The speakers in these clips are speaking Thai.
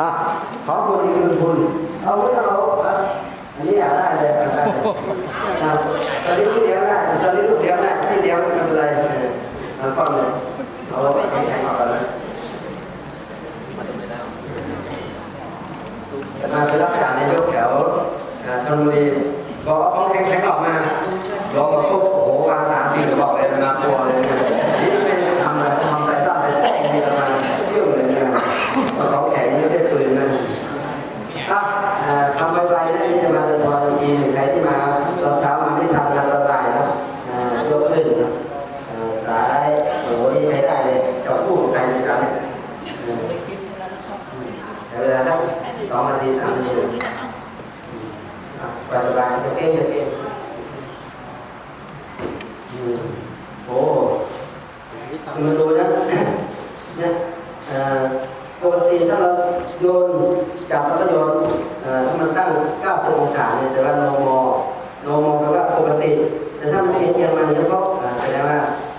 อะขอคุณอีกหนึ่งคุณเอาไม่ต้องเอาอะอันนี้อยากได้เลยได้เลยตอนนี้ลูกเดียวได้ตอนนี้ลูกเดียวได้ที่เดียวไม่เป็นไรเออเอาฟังเลยเอาไปแข่งก่อนเลยจะมาไปรับจากนยกแถวอ่าชลบุรีบอกเอาของแข็งๆออกมาลงมาปุ๊บโอ้โหวางสามสี่กระบอกเลยจะมากลัวเลยนะนี่ไม่ได้ทำอะไรทำไปตั้งแต่แรกมีประมาณเที่ยวเลยนะเอาของแข็งไม่ใช่ปืนนะ อะเอ่อทำไวๆนะนี่จะมาตะทอนอีกทีหนึ่งใครที่มาตอนเช้ามาไม่ทันงานตอนบ่ายนะอ่ายกขึ้นนะเอ่อสายโอ้โหนี่ใช้ได้เลยจอดคู่กับใครในการเนี่ยเออใช้เวลาสักสองนาทีสามนาทีอะสบายๆจะเก่งจะเก่งอืมโอ้มา ดูนะเนี่ยปกติถ้าเราโยนจับแล้วก็โยนถ้ามันตั้ง 90 องศาเนี่ยแสดงว่าโนมอโนมอแปลว่าปกติ แต่ถ้ามันเอียงเอียงมาอย่างนี้เพราะแสดงว่า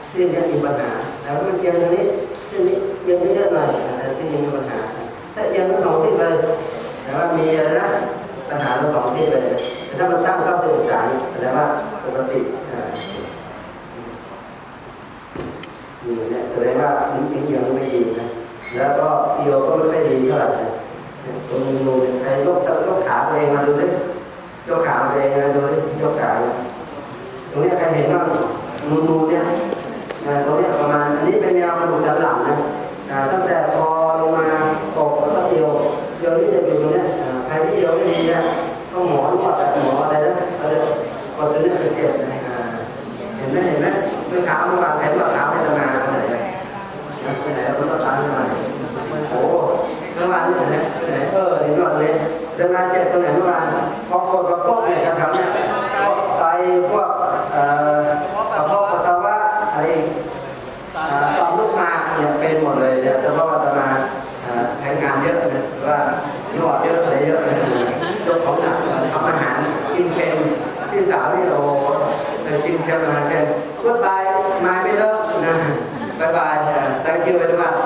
เส้นนี้มีปัญหาแต่ถ้ามันเอียงตรงนี้เส้นนี้เอียงเยอะหน่อยแต่เส้นนี้มีปัญหา ถ้าเอียงทั้งสองเส้นเลยแสดงว่ามีอะไรนะปัญหาทั้งสองเส้นเลยแต่ถ้ามันตั้ง 90 องศาแสดงว่าปกติอ่า อยู่เนี่ยแสดงว่ามั นเอียงไม่ดีนะ แล้วก็เอียวก็ไม่ค่อยดีเท่าไหร่นะเนี่ยตรงนูนๆใครยกยกขาตัวเองมาดูสิยกขาตัวเองมาดูสิยกขาเนี่ยตรงนี้ใครเห็นบ้างนูนๆเนี่ยตรงเนี้ยประมาณ อันนี้เป็นแนวกระดูกสันหลังนะตั้งแต่คอลงมาอกแล้วก็เอวเอวนี่จะอยู่ตรงเนี้ยอ่าใครที่เอวไม่ดีนะต้องหมอนวดหมออะไรนะอะไรกดตัวเนี้ยจะเจ็บนะเห็นไหมเห็นไหมเมื่อเช้าเมื่อวานใครเมื่อเช้าไม่ทำงานไปไหน ไปไหนแล้วเมื่อเช้าทำงานโอ้เมื่อวานนี่เห็นไหมไหนเออเห็นก่อนเลยเดินมาเจ็บตรงไหนเมื่อวานพอกดประกบเนี่ยแถวๆเนี่ยพวกไตพวกเอ่อกระเพาะปัสสาวะอะไรอ่าต่อมลูกหมากเนี่ยเป็นหมดเลยเนี่ยแต่ว่าตมาใช้งานเยอะนะว่านวดเยอะอะไรเยอะนะยกของหนักทำอาหารกินเค็มพี่สาวนี่โอ้โหแต่จริงแค่มาแค่ goodbye my middle นะ bye bye uh, thank you very valeu, Eduardo.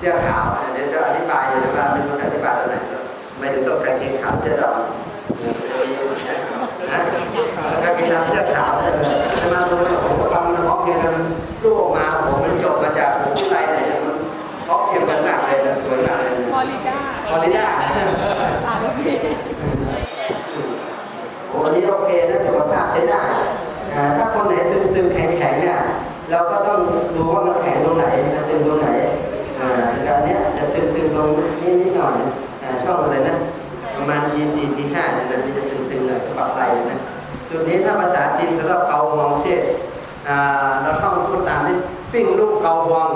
เสื้อขาวเดี๋ยวจะอธิบายเลยว่าเป็นภาษาอธิบายตรงไหนไม่ถึงต้องใส่กางเกงขาวเสื้อดำนะกากินน้ำเสื้อขาวเนี่ยจะมาดูนะผมก็ฟังมันร้องเพียงกันลูกออกมาผมมันจบมาจากผมผู้ไรเนี่ยมันร้องเพลงกันมากเลยนะสวยมากเลยฟลอลิดาพอลิดา ตาแล้วพี่ โอ้อันนี้โอเคนะสุขภาพใช้ได้อ่าถ้าคนไหนตึงๆแข็งๆเนี่ยเราก็ต้องดูว่ามันแข็งตรงไหนนะตึงตรงไหนอ่าแต่อันเนี้ยจะตึ งนี้นิดหน่อยนะช่องอะไรนะ ประมาณทีสี่ทีห้าเนี่ยนะมันจะตึงๆหน่อยสะบัดไหลนะจุดนี้ถ้าภาษาจีนเขาเรียกเกาหองเช่อ่าเราต้องพูดตามที่ปิ้งลูกเกาหวง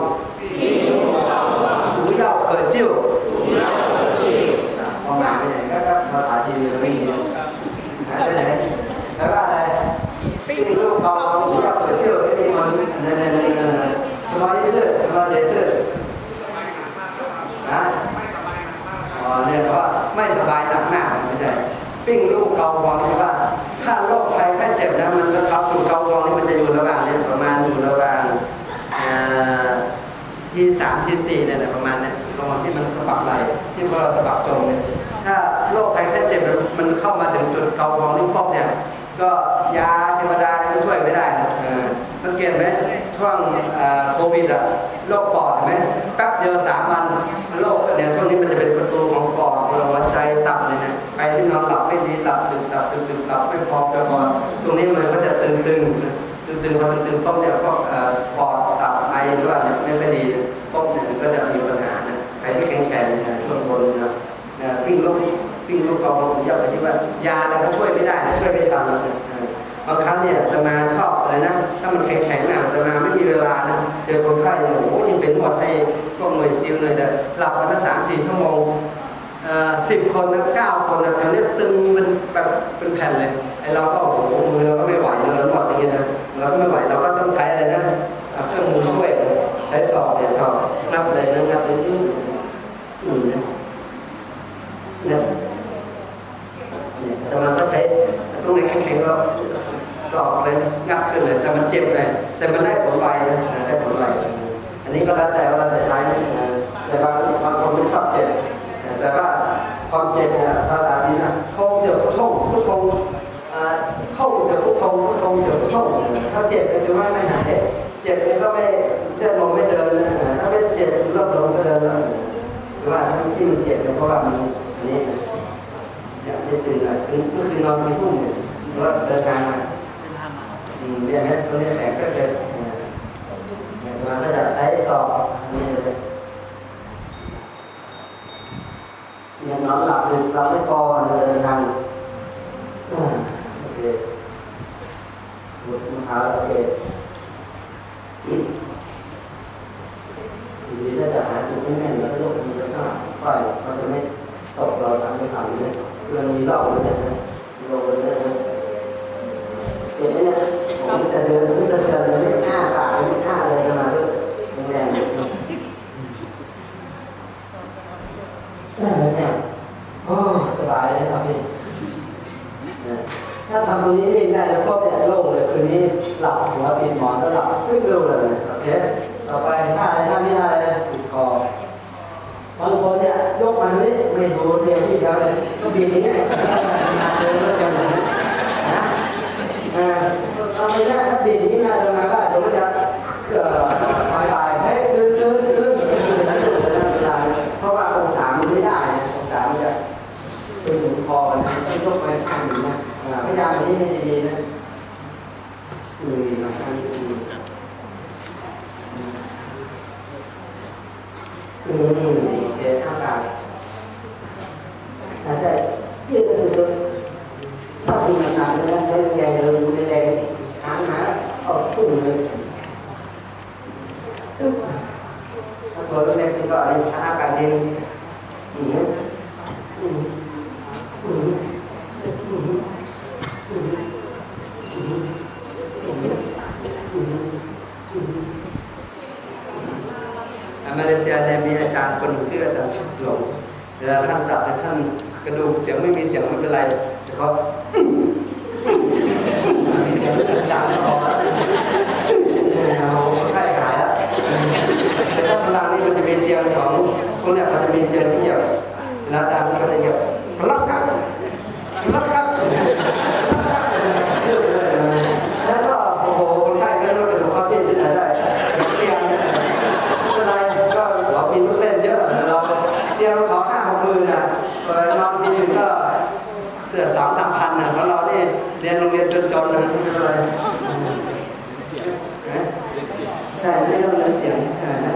หูเย่าเขินจิ้วอ่าความหมายเป็นอย่างไรก็ภาษาจีนเราไม่มีหายไปไหนแล้วก็อะไร ปิ้งลูกเกาหมูย่าเปิดเชื่อไม่มีมันนั่นนั่นนั่นนั่นสมาธิสื่อสมาธิสื่อนะอ๋อเนี่ยเพราะว่าไม่สบายหนักหน้าไม่ใช่ปิ้งลูกเกาบอลที่ว่าถ้าโรคภัยแค่เจ็บนะมันก็เกาถูกเกาบอลนี่มันจะอยู่ระหว่างเนี่ยประมาณอยู่ระหว่างอ่า ที่สี่เนี่ยแหละประมาณเนี่ยประมาณที่มันสะบักไหลที่พวกเราสะบักจมเนี่ยถ้าโรคภัยแค่เจ็บมันเข้ามาถึงจุดเกาบอลนี่พบเนี่ยก็ยาเทวดาก็ช่วยไม่ได้นะสังเกตไหมช่วงโควิดอะโรคปอดไหมแป๊บเดียวสามวันโรคเนี่ยช่วงนี้มันจะเป็นประตูของปอดหัวใจตับเลยนะใครที่นอนหลับไม่ดีหลับดึกหลับดึกดึกหลับไม่พอไม่พอตรงนี้มันก็จะตึงตึงตึงตึงพอตึงตึงปุ๊บเนี่ยกเอ่อปอดตับไอหรือว่าเนี่ยไม่ค่อยดี วิ่งลูกกองลงเยอะไปที่ว่ายาเนี่ยก็ช่วยไม่ได้ช่วยไม่ทันแล้วเนี่ยบางครั้งเนี่ยตมาชอบอะไรนะ ถ้ามันแข็งๆหนาตมาไม่มีเวลานะเจอคนไข้โอ้โหยังเป็นหมดในพวกหน่วยซิลเลยแต่หลับกันละสามสี่ชั่วโมงสิบคนนะเก้าคนนะแถวนี้ตึงเป็นแบบเป็นแผ่นเลยไอเราก็โอ้โหมือเราก็ไม่ไหวเราหมดอย่างเงี้ยนะเราก็ไม่ไหวเราก็ต้องใช้อะไรนะอ่าเครื่องมือช่วยใช้สอบเนี่ยสอบนับเลยนะนับเลยอืมอืมเนี่ยเนี่ยเนี่ยแต่มันก็ใช้ตรงไหนแข็งๆเราสอบเลยงับขึ้นเลยแต่มันเจ็บเลยแต่มันได้ผลไวนะได้ผลไวอันนี้ก็แล้วแต่ว่าเราจะใช้นะแต่บางบางคนไม่ชอบเจ็บ แต่ว่าความเจ็บเนี่ยภาษาจีนนะทงเจ็บก็ท่งพุทธงอ่าท่งเจ็บพุทธงพุทธงเจ็บพุทธงถ้าเจ็บก็คือว่าไม่หายเจ็บเนี่ยก็ไม่เดินลงไม่เดินนะถ้าไม่เจ็บเริ่มลงก็เดินแล้ว หรือว่าถ้าที่มันเจ็บเนี่ยเพราะว่ามันอันนี้เนี่ยนี่ตื่นอะคือเมื่อคืนนอนไม่ทุ่มเนี่ยหรือว่าเดินทางมาอืมเรียนไหมตัวนี้แข็งก็เลยเนี่ยมาก็จะใช้สอบนนี้เลยยังนอนหลับดึกหลับไม่พอเดินทางโอเคหลุดมะพร้าโอเคทีนี้ถ้าจะหาจุดไม่แม่นแล้วก็ยกมือไปข้างหลังปล่อยเราจะไม่ตกเราทำไม่ทำเลยคือมันมีร่องเลยเนี่ยนะลงเลยเนี่ยนะเจ็บไหมเนี่ยผมไม่สะเดือนไม่สะเทือนเลยไม่อ้าปากเลยไม่อ้าเลยจะมาด้วยแรงๆเนี่ยเนี่ย โอ้สบายเลยครับพี่นะถ้าทำตรงนี้นิ่งได้แล้วก็เนี่ยโล่งเลยคืนนี้หลั บหัวปิดหมอนแล้วหลับไม่เร็วเลยโอเคต่อไปท่าอะไรท่านี้ท่าอะไรปิดคอบางคนเนี่ยยกมาตรงนี้ไม่ดูเรียงที่เดียวเลยก็บีอย่างเงี้ยเดินแล้วจะเหมือนนะอ่าเอาไม่ได้ถ้าบีอย่างนี้นะจะมว่าเดี๋ยวมันจะเกิดบายบายเฮ้ยขึ้นขึ้นขึ้นขึ้นแล้วอยู่ในเวลาเพราะว่าองศามันไม่ได้นะองศามันจะไปถึงคอนะต้องยกไปข้างหนึ่งนะพยายามแบบนี้ให้ดีๆนะ อืมมาข้างนี้อืมอืมโอเคข้างกลางอาจจะยืดไปสุดๆถ้าคุณทำนะใช้แรงๆเลยดูแรงค้างหาเอาทุ่มเลยอึ๊บถ้าตัวเล็กๆนี่ก็อันนี้ข้างกลางเองอืมอืม มาเลเซียเนี่ยมีอาจารย์คนหนึ่งชื่ออาจารย์พิสหลงเวลาท่านจับเนี่ยท่านกระดูกเสียงไม่มีเสียงไม่เป็นไรแต่เขามีเสียงดังออกแล้วเอาไข้หายแล้วแต่ถ้าพลังนี่มันจะเป็นเตียงของพวกเนี่ยมันจะมีเตียงที่เหยียบเวลาดังมันก็จะเหยียบพลังกันพลังกันแล้วก็โอ้โหคนไข้ก็ไม่รู้จะถูกเขาที่ที่ไหนได้เตียงเนี่ย ไม่เป็นไรก็ขอบินลูกเล่นเยอะเราเที่ยวขอห้าหกหมื่นอะเออเราทีหนึ่งก็เสือสามสามพันอะเพราะเรานี่เรียนโรงเรียนจนๆนะไม่เป็นไรนะใช่ไม่ต้องเน้นเสียงอ่านะ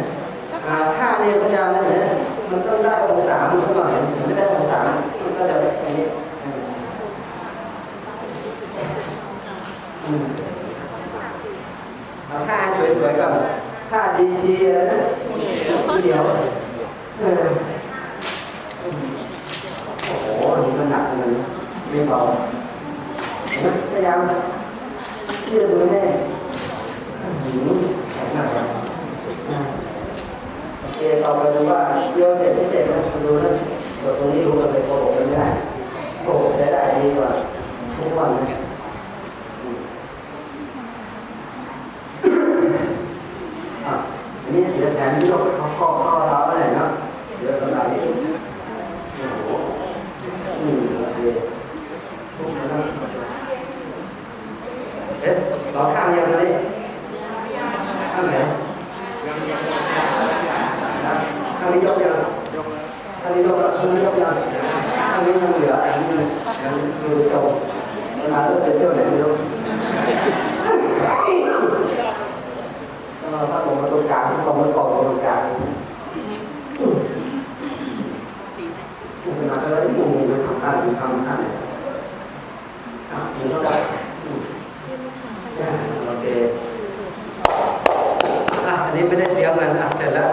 อ่าท่าเนี่ยพยายามเลยนะมันต้องได้องศามันสักหน่อยมันไม่ได้องศามันก็จะอย่างนี้อ่าอืมเอาท่าให้สวยๆก่อนท่าดีทีอะไรนะเดี๋ยวเออโอ้โหอันนี้ก็หนักเลยไม่ เรียบร้อยพยายามยืดมือให้อื้อหือแข็งหนักโอเคต่อไปดูว่าโยนเจ็บไม่เจ็บนะดูนะกดตรงนี้รู้กันเลยโกหกกันไม่ได้โกหกได้ได้ดีกว่าทุกวันนะอืมอะ อันนี้เดี๋ยวแถมที่เราเขาข้อข้อเท้าอะไรเนาะเดี๋ยวเราได้นิดนึงโอ้โหอืมโอเคทุกคนนะเอ๊ะสองข้างยังตอนนี้ข้างไหนนะข้างนี้ยกยังข้างนี้ยกแล้วข้างนี้ยกยังข้างนี้ยังเหลืออันนี้ยังยังดูตรงเวลาเริ่มไปเที่ยวไหนไม่รู้ ก็พัดลมมาตรงกลางพัดลมมันกรอบมาตรงกลางขนาดแล้วที่มึงมันทำท่านทำท่านเนี่ยอะมึงเข้าไปอืมอ่าโอเค อันนี้ไม่ได้เตรียมมันอะเสร็จแล้ว